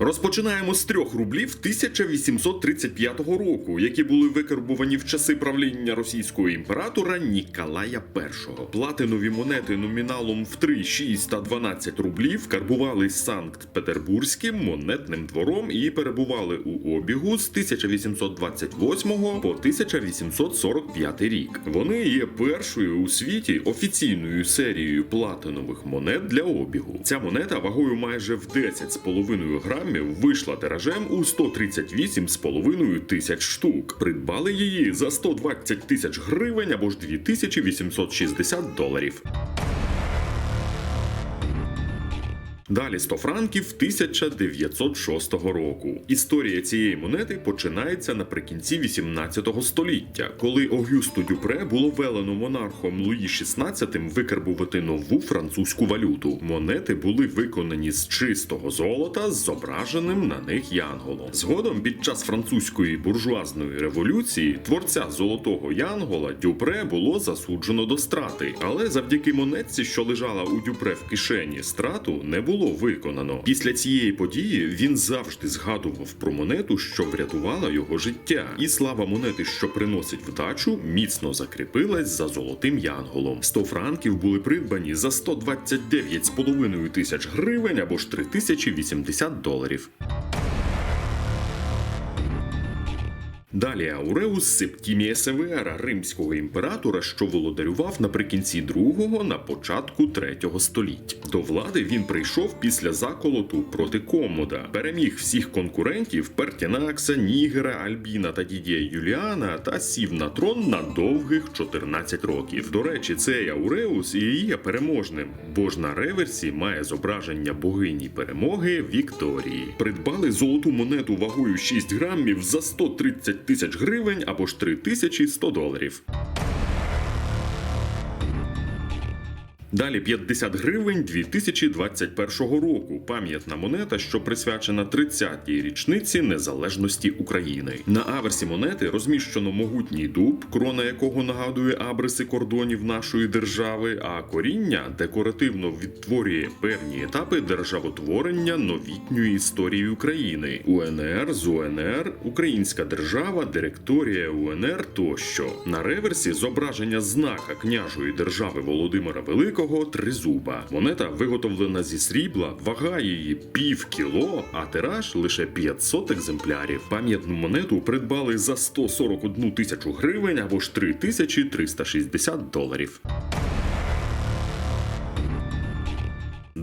Розпочинаємо з трьох рублів 1835 року, які були викарбувані в часи правління російського імператора Ніколая І. Платинові монети номіналом в 3, 6 та 12 рублів карбували Санкт-Петербурзьким монетним двором і перебували у обігу з 1828 по 1845 рік. Вони є першою у світі офіційною серією платинових монет для обігу. Ця монета вагою майже в 10,5 грамів вийшла тиражем у 138,5 тисяч штук. Придбали її за 120 тисяч гривень або ж 2860 доларів. Далі 100 франків 1906 року. Історія цієї монети починається наприкінці 18 століття, коли Огюсту Дюпре було велено монархом Луї XVI викарбувати нову французьку валюту. Монети були виконані з чистого золота з зображеним на них янголом. Згодом, під час французької буржуазної революції, творця золотого янгола Дюпре було засуджено до страти, але завдяки монетці, що лежала у Дюпре в кишені, страту не було виконано. Після цієї події він завжди згадував про монету, що врятувала його життя, і слава монети, що приносить вдачу, міцно закріпилась за золотим янголом. 100 франків були придбані за 129,5 тисяч гривень або ж 3080 доларів. Далі Ауреус Септімія Севера, римського імператора, що володарював наприкінці другого на початку третього століття. До влади він прийшов після заколоту проти Комода, переміг всіх конкурентів Пертінакса, Нігера, Альбіна та Дідія Юліана та сів на трон на довгих 14 років. До речі, цей Ауреус і є переможним, бо ж на реверсі має зображення богині перемоги Вікторії. Придбали золоту монету вагою 6 грамів за 130 тисяч гривень або ж 3100 доларів. Далі 50 гривень 2021 року. Пам'ятна монета, що присвячена 30-й річниці незалежності України. На аверсі монети розміщено могутній дуб, крона якого нагадує абриси кордонів нашої держави, а коріння декоративно відтворює певні етапи державотворення новітньої історії України. УНР, ЗУНР, Українська держава, директорія УНР тощо. На реверсі зображення знака княжої держави Володимира Великого тризуба. Монета виготовлена зі срібла, вага її пів кіло, а тираж лише 500 екземплярів. Пам'ятну монету придбали за 141 тисячу гривень або ж 3360 доларів.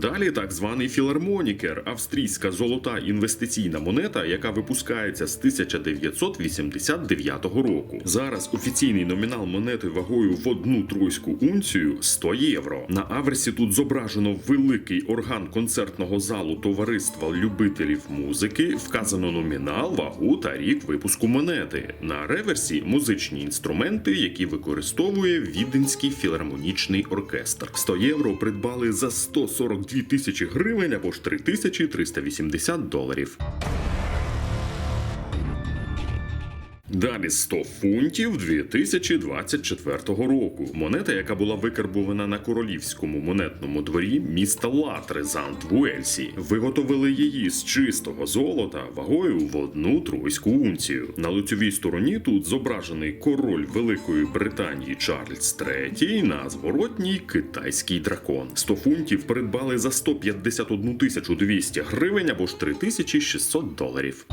Далі так званий філармонікер, австрійська золота інвестиційна монета, яка випускається з 1989 року. Зараз офіційний номінал монети вагою в одну тройську унцію 100 євро. На аверсі тут зображено великий орган концертного залу товариства любителів музики. Вказано номінал, вагу та рік випуску монети. На реверсі музичні інструменти, які використовує Віденський філармонічний оркестр. 100 євро придбали за 140 2000 гривень або ж 3380 доларів. Далі 100 фунтів 2024 року. Монета, яка була викарбована на королівському монетному дворі міста Латрезант в Уельсі. Виготовили її з чистого золота вагою в одну тройську унцію. На лицьовій стороні тут зображений король Великої Британії Чарльз III, на зворотній китайський дракон. 100 фунтів придбали за 151 тисячу 200 гривень або ж 3600 доларів.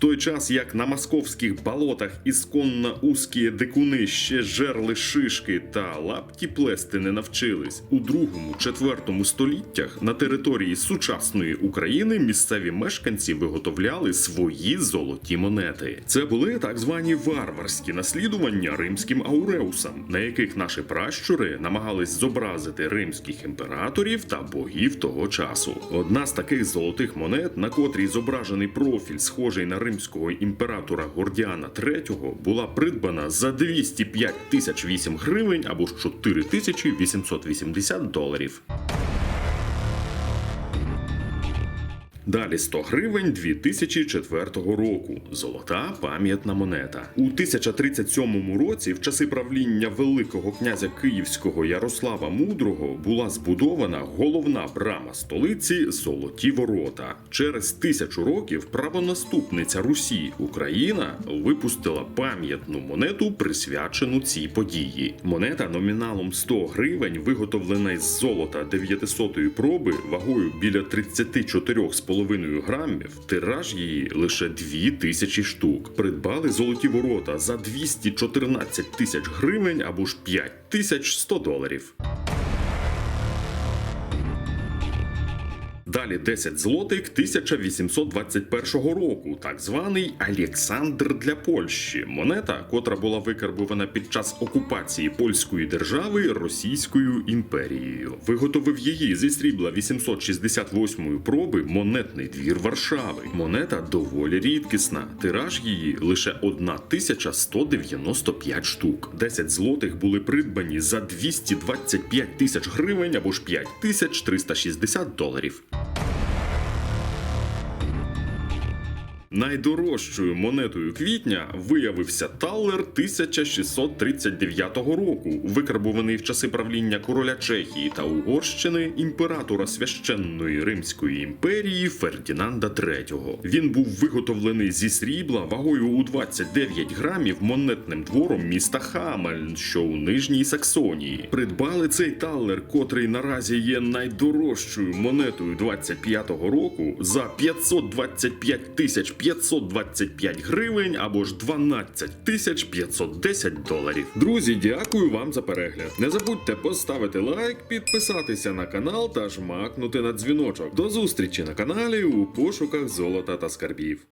Той час, як на московських болотах ісконно узкі дикуни ще жерли шишки та лапті плести не навчились, у другому четвертому століттях на території сучасної України місцеві мешканці виготовляли свої золоті монети. Це були так звані варварські наслідування римським ауреусам, на яких наші пращури намагались зобразити римських імператорів та богів того часу. Одна з таких золотих монет, на котрій зображений профіль, схожий на римського імператора Гордіана III була придбана за 205 тисяч 8 гривень або ж 4 тисячі 880 доларів. Далі 100 гривень 2004 року. Золота пам'ятна монета. У 1037 році, в часи правління Великого князя Київського Ярослава Мудрого, була збудована головна брама столиці Золоті Ворота. Через тисячу років правонаступниця Русі Україна випустила пам'ятну монету, присвячену цій події. Монета номіналом 100 гривень, виготовлена із золота 900-ї проби, вагою біля 34,5 грамів. Тираж її лише 2 тисячі штук. Придбали золоті ворота за 214 тисяч гривень або ж 5 тисяч 100 доларів. Далі 10 злотих 1821 року, так званий Олександр для Польщі. Монета, котра була викарбована під час окупації польської держави Російською імперією. Виготовив її зі срібла 868 проби монетний двір Варшави. Монета доволі рідкісна. Тираж її лише 1195 штук. 10 злотих були придбані за 225 тисяч гривень або ж 5360 доларів. Найдорожчою монетою квітня виявився талер 1639 року, викарбований в часи правління короля Чехії та Угорщини імператора священної Римської імперії Фердінанда III. Він був виготовлений зі срібла вагою у 29 грамів монетним двором міста Хамельн, що у Нижній Саксонії. Придбали цей талер, котрий наразі є найдорожчою монетою 25-го року, за 525 тисяч 525 гривень або ж 12 тисяч 510 доларів. Друзі, дякую вам за перегляд. Не забудьте поставити лайк, підписатися на канал та жмакнути на дзвіночок. До зустрічі на каналі у пошуках золота та скарбів.